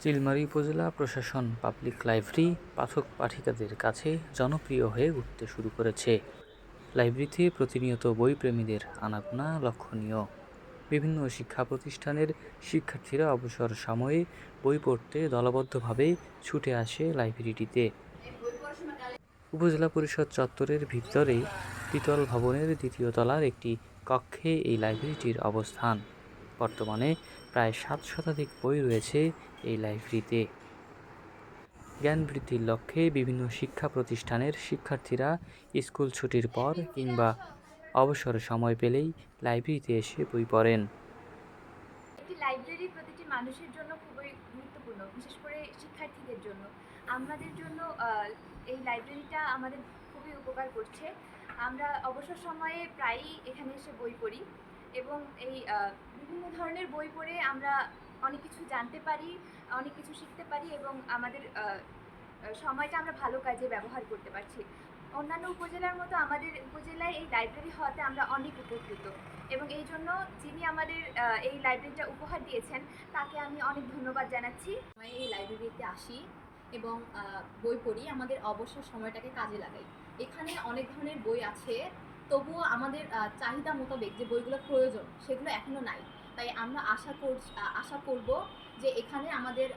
চিলমারী উপজেলা প্রশাসন, public library, পাঠক পাঠিকাদের কাছে জনপ্রিয় হয়ে উঠতে শুরু করেছে। লাইব্রেরিতে প্রতিনিয়ত বইপ্রেমীদের আনাগোনা লক্ষণীয়। বিভিন্ন শিক্ষা প্রতিষ্ঠানের শিক্ষার্থীরা অবসর সময়ে বই পড়তে দলবদ্ধভাবে ছুটে আসে লাইব্রেরিটিতে। উপজেলা পরিষদ চত্বরের ভিতরে দ্বিতল ভবনের দ্বিতীয় তলার একটি কক্ষে এই লাইব্রেরিটির অবস্থান। বর্তমানে প্রায় সাত শতাধিক বই রয়েছে এই লাইব্রেরিতে। জ্ঞান বৃদ্ধির লক্ষ্যে বিভিন্ন শিক্ষা প্রতিষ্ঠানের শিক্ষার্থীরা স্কুল ছুটির পর কিংবা অবসর সময় পেলেই লাইব্রেরিতে এসে বই পড়েন। লাইব্রেরি প্রতিটি মানুষের জন্য খুবই গুরুত্বপূর্ণ, বিশেষ করে শিক্ষার্থীদের জন্য। আমাদের জন্য এই লাইব্রেরিটা আমাদের খুবই উপকার করছে। আমরা অবসর সময়ে প্রায়ই এখানে এসে বই পড়ি। এবং এই বিভিন্ন ধরনের বই পড়ে আমরা অনেক কিছু জানতে পারি, অনেক কিছু শিখতে পারি এবং আমাদের সময়টা আমরা ভালো কাজে ব্যবহার করতে পারছি। অন্যান্য উপজেলার মতো আমাদের উপজেলায় এই লাইব্রেরি হওয়াতে আমরা অনেক উপকৃত এবং এই জন্য যিনি আমাদের এই লাইব্রেরিটা উপহার দিয়েছেন, তাকে আমি অনেক ধন্যবাদ জানাচ্ছি। আমি এই লাইব্রেরিতে আসি এবং বই পড়ি, আমাদের অবসর সময়টাকে কাজে লাগাই। এখানে অনেক ধরনের বই আছে তবুও আমাদের চাহিদা মোতাবেক যে বইগুলো প্রয়োজন সেগুলো এখনও নাই। তাই আমরা আশা কর আশা করব যে এখানে আমাদের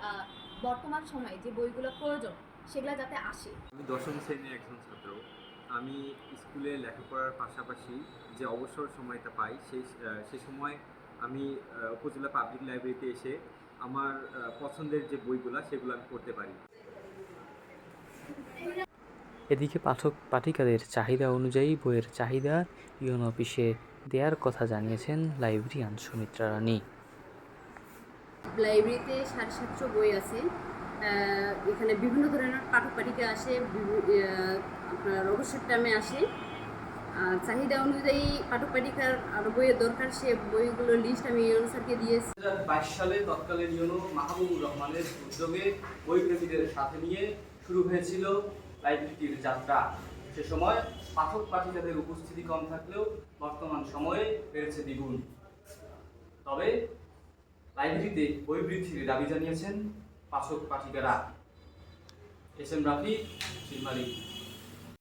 বর্তমান সময়ে যে বইগুলো প্রয়োজন সেগুলো যাতে আসে। আমি দশম শ্রেণির একজন ছাত্র। আমি স্কুলে লেখাপড়ার পাশাপাশি যে অবসর সময়টা পাই সেই সে সময় আমি উপজেলা পাবলিক লাইব্রেরিতে এসে আমার পছন্দের যে বইগুলা সেগুলো আমি পড়তে পারি। এদিকে পাঠক পাঠিকাদের চাহিদা অনুযায়ী বইয়ের চাহিদা ইউন অফিসে দেওয়ার কথা জানিয়েছেন লাইব্রেরিয়ান সুমিত্রা রানী। লাইব্রেরিতে সাড়ে সাতশো বই আছে। এখানে বিভিন্ন ধরনের পাঠক পাঠিকা আসে আপনার অবসর টাইমে আসে। আর চাহিদা অনুযায়ী পাঠক পাঠিকার আরও বইয়ের দরকার সে বইগুলোর লিস্ট আমি ইউনো স্যারকে দিয়েছি। দু বাইশ সালে তৎকালীন ইউনো মাহবুবুর রহমানের উদ্যোগে বই প্রেমীদের সাথে নিয়ে শুরু হয়েছিল লাইব্রেরিটির যাত্রা। সে সময় পাঠক পাঠিকাদের উপস্থিতি কম থাকলেও বর্তমান সময়ে বেড়েছে দ্বিগুণ। তবে লাইব্রেরিতে বই বৃদ্ধির দাবি জানিয়েছেন পাঠক পাঠিকারা। S M Rafi Shilmari